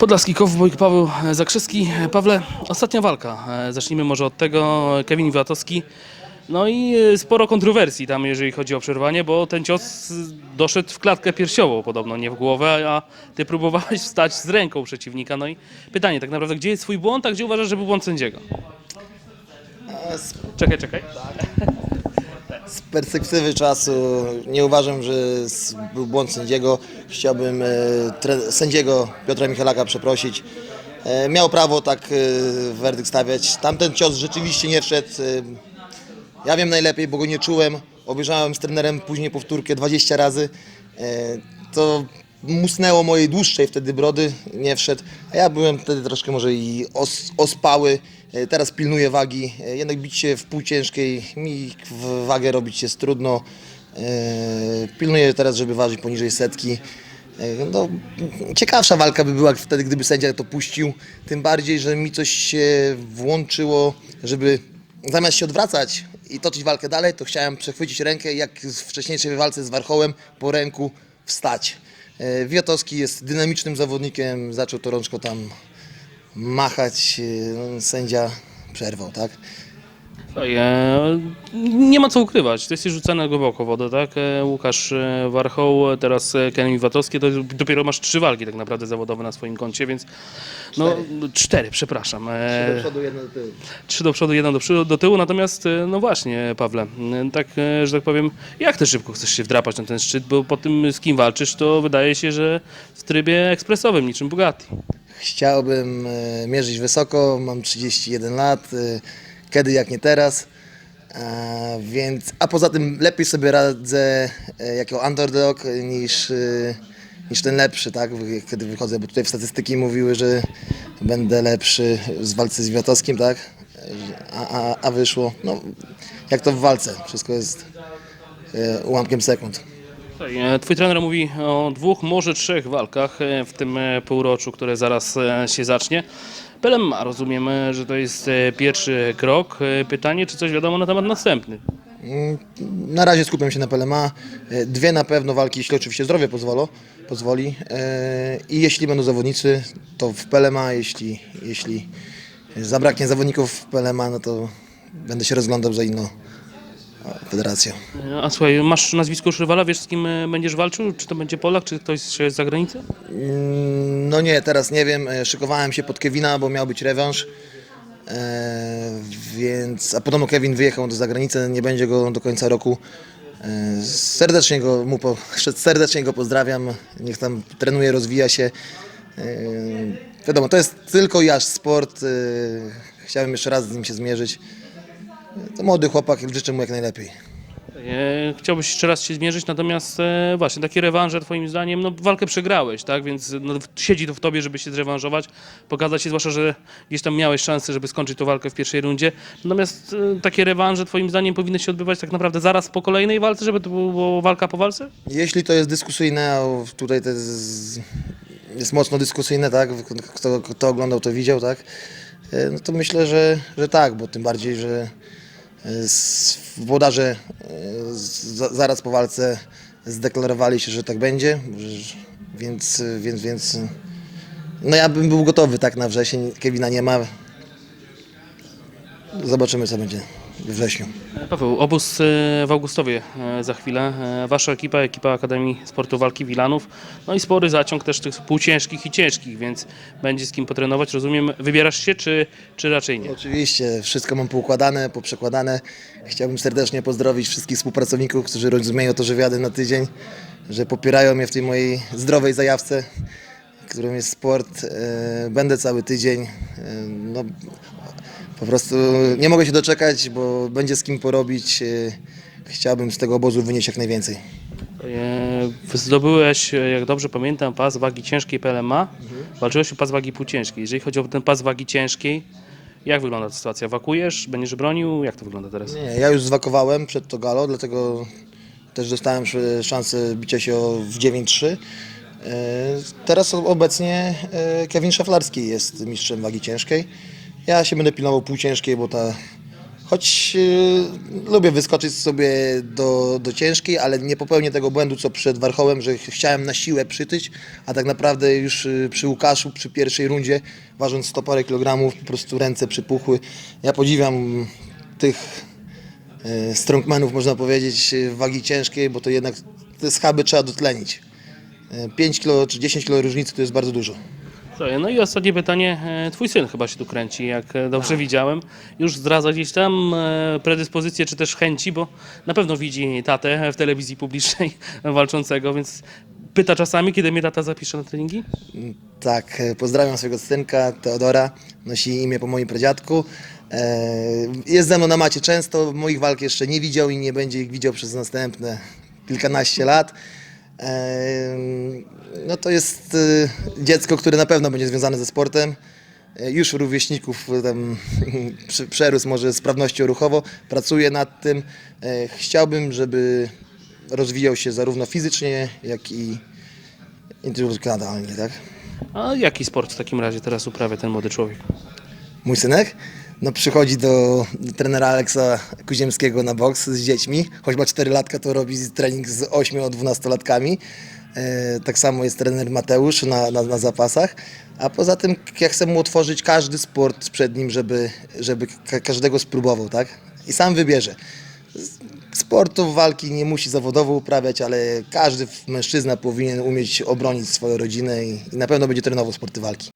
Podlaski Kowboj, Paweł Zakrzewski. Pawle, ostatnia walka. E, Zacznijmy może od tego. Kevin Iwatowski. No i e, sporo kontrowersji tam, jeżeli chodzi o przerwanie, bo ten cios e, doszedł w klatkę piersiową podobno, nie w głowę, a ty próbowałeś wstać z ręką przeciwnika. No i pytanie tak naprawdę, gdzie jest twój błąd, a gdzie uważasz, że był błąd sędziego? Czekaj, czekaj. Z perspektywy czasu nie uważam, że był błąd sędziego. Chciałbym e, sędziego Piotra Michalaka przeprosić. E, miał prawo tak e, werdykt stawiać. Tamten cios rzeczywiście nie wszedł. Ja wiem najlepiej, bo go nie czułem. Obejrzałem z trenerem później powtórkę 20 razy. To musnęło mojej dłuższej wtedy brody, nie wszedł. A ja byłem wtedy troszkę może i os, ospały. E, Teraz pilnuję wagi. E, Jednak bić się w pół ciężkiej, mi wagę robić jest trudno. E, Pilnuję teraz, żeby ważyć poniżej setki. No, ciekawsza walka by była wtedy, gdyby sędzia to puścił. Tym bardziej, że mi coś się włączyło, żeby zamiast się odwracać i toczyć walkę dalej, to chciałem przechwycić rękę jak w wcześniejszej walce z Warchołem po ręku wstać. E, Wiatowski jest dynamicznym zawodnikiem, zaczął to rączko tam machać, e, no, sędzia przerwał, tak? Słuchaj, e, nie ma co ukrywać, to jest rzucane głęboko wodę, tak? E, Łukasz e, Warchoł, teraz e, Kevin Iwatowski, to dopiero masz trzy walki tak naprawdę zawodowe na swoim koncie, więc no cztery, przepraszam. E, Do przodu, jedno do tyłu. trzy do przodu, jeden do, przodu, do tyłu, natomiast no właśnie Pawle, tak, że tak powiem, jak ty szybko chcesz się wdrapać na ten szczyt, bo po tym z kim walczysz, to wydaje się, że w trybie ekspresowym, niczym Bugatti. Chciałbym mierzyć wysoko, mam 31 lat, kiedy jak nie teraz. A, więc, a poza tym lepiej sobie radzę e, jako underdog e, niż, e, niż ten lepszy, tak? Kiedy wychodzę, bo tutaj w statystyki mówiły, że będę lepszy w walce z Wiatowskim, tak? E, A, a, a wyszło, no jak to w walce, wszystko jest e, ułamkiem sekund. E, Twój trener mówi o dwóch, może trzech walkach e, w tym e, półroczu, które zaraz e, się zacznie. PLMA, rozumiem, e, że to jest e, pierwszy krok. E, Pytanie, czy coś wiadomo na temat następny? Mm, Na razie skupiam się na PLMA. E, Dwie na pewno walki, jeśli oczywiście zdrowie pozwolo, pozwoli. E, I jeśli będą zawodnicy, to w PLMA. Jeśli, jeśli zabraknie zawodników w PLMA, no to będę się rozglądał za inną federacją. E, A słuchaj, masz nazwisko już rywala, wiesz z kim e, będziesz walczył? Czy to będzie Polak, czy ktoś z zagranicy? Mm, No nie, teraz nie wiem. E, Szykowałem się pod Kevina, bo miał być rewanż. E, więc, a podobno Kevin wyjechał do zagranicy, nie będzie go do końca roku. Serdecznie go, mu po, serdecznie go pozdrawiam. Niech tam trenuje, rozwija się. Wiadomo, to jest tylko jaż sport. Chciałem jeszcze raz z nim się zmierzyć. To młody chłopak, życzę mu jak najlepiej. E, Chciałbyś jeszcze raz się zmierzyć, natomiast e, właśnie takie rewanże twoim zdaniem, no walkę przegrałeś, tak, więc no, w- siedzi to w tobie, żeby się zrewanżować, pokazać się, zwłaszcza, że gdzieś tam miałeś szansę, żeby skończyć tę walkę w pierwszej rundzie, natomiast e, takie rewanże twoim zdaniem powinny się odbywać tak naprawdę zaraz po kolejnej walce, żeby to było walka po walce? Jeśli to jest dyskusyjne, a tutaj to jest, jest mocno dyskusyjne, tak? Kto, kto oglądał, to widział, tak? E, No to myślę, że, że tak, bo tym bardziej, że włodarze e, zaraz po walce zdeklarowali się, że tak będzie, więc, więc, więc no ja bym był gotowy tak na wrzesień. Kevina nie ma. Zobaczymy, co będzie we wrześniu. E, Paweł, obóz e, w Augustowie e, za chwilę, E, wasza ekipa, ekipa Akademii Sportu Walki Wilanów, no i spory zaciąg też tych półciężkich i ciężkich, więc będzie z kim potrenować, rozumiem, wybierasz się, czy, czy raczej nie? Oczywiście, wszystko mam poukładane, poprzekładane. Chciałbym serdecznie pozdrowić wszystkich współpracowników, którzy rozumieją to, że wjadę na tydzień, że popierają mnie w tej mojej zdrowej zajawce, którą jest sport. E, Będę cały tydzień. E, No, po prostu nie mogę się doczekać, bo będzie z kim porobić. E, Chciałbym z tego obozu wynieść jak najwięcej. Zdobyłeś, jak dobrze pamiętam, pas wagi ciężkiej PLMA. Walczyłeś o pas wagi półciężkiej. Jeżeli chodzi o ten pas wagi ciężkiej, jak wygląda ta sytuacja? Wakujesz? Będziesz bronił? Jak to wygląda teraz? Nie, ja już zwakowałem przed to galo, dlatego też dostałem sz- szansę bicia się w 9-3. E, Teraz obecnie e, Kevin Szaflarski jest mistrzem wagi ciężkiej. Ja się będę pilnował półciężkiej, bo ta Choć e, lubię wyskoczyć sobie do, do ciężkiej, ale nie popełnię tego błędu, co przed Warchołem, że ch- chciałem na siłę przytyć, a tak naprawdę już przy Łukaszu, przy pierwszej rundzie, ważąc 100 parę kilogramów, po prostu ręce przypuchły. Ja podziwiam tych e, strongmanów, można powiedzieć, wagi ciężkiej, bo to jednak te schaby trzeba dotlenić. E, 5 kg czy 10 kg różnicy to jest bardzo dużo. Słuchaj, No i ostatnie pytanie. E, Twój syn chyba się tu kręci, jak e, dobrze widziałem. Już zdradza gdzieś tam e, predyspozycje czy też chęci, bo na pewno widzi tatę w telewizji publicznej walczącego, więc pyta czasami, kiedy mnie tata zapisze na treningi? Tak, e, pozdrawiam swojego synka Teodora, nosi imię po moim pradziadku. E, Jest ze mną na macie często, moich walk jeszcze nie widział i nie będzie ich widział przez następne kilkanaście lat. No to jest e, dziecko, które na pewno będzie związane ze sportem. E, Już rówieśników e, tam prze- przerósł może sprawnością ruchowo, pracuje nad tym. E, Chciałbym, żeby rozwijał się zarówno fizycznie, jak i indywidualnie, tak? A jaki sport w takim razie teraz uprawia ten młody człowiek? Mój synek no, przychodzi do, trenera Aleksa Kuziemskiego na boks z dziećmi. Choć ma 4 latka, to robi trening z 8-12 latkami. E, tak samo jest trener Mateusz na, na, na zapasach. A poza tym ja chcę mu otworzyć każdy sport przed nim, żeby, żeby ka- każdego spróbował, tak? I sam wybierze. Sportów walki nie musi zawodowo uprawiać, ale każdy mężczyzna powinien umieć obronić swoją rodzinę i, i na pewno będzie trenował sporty walki.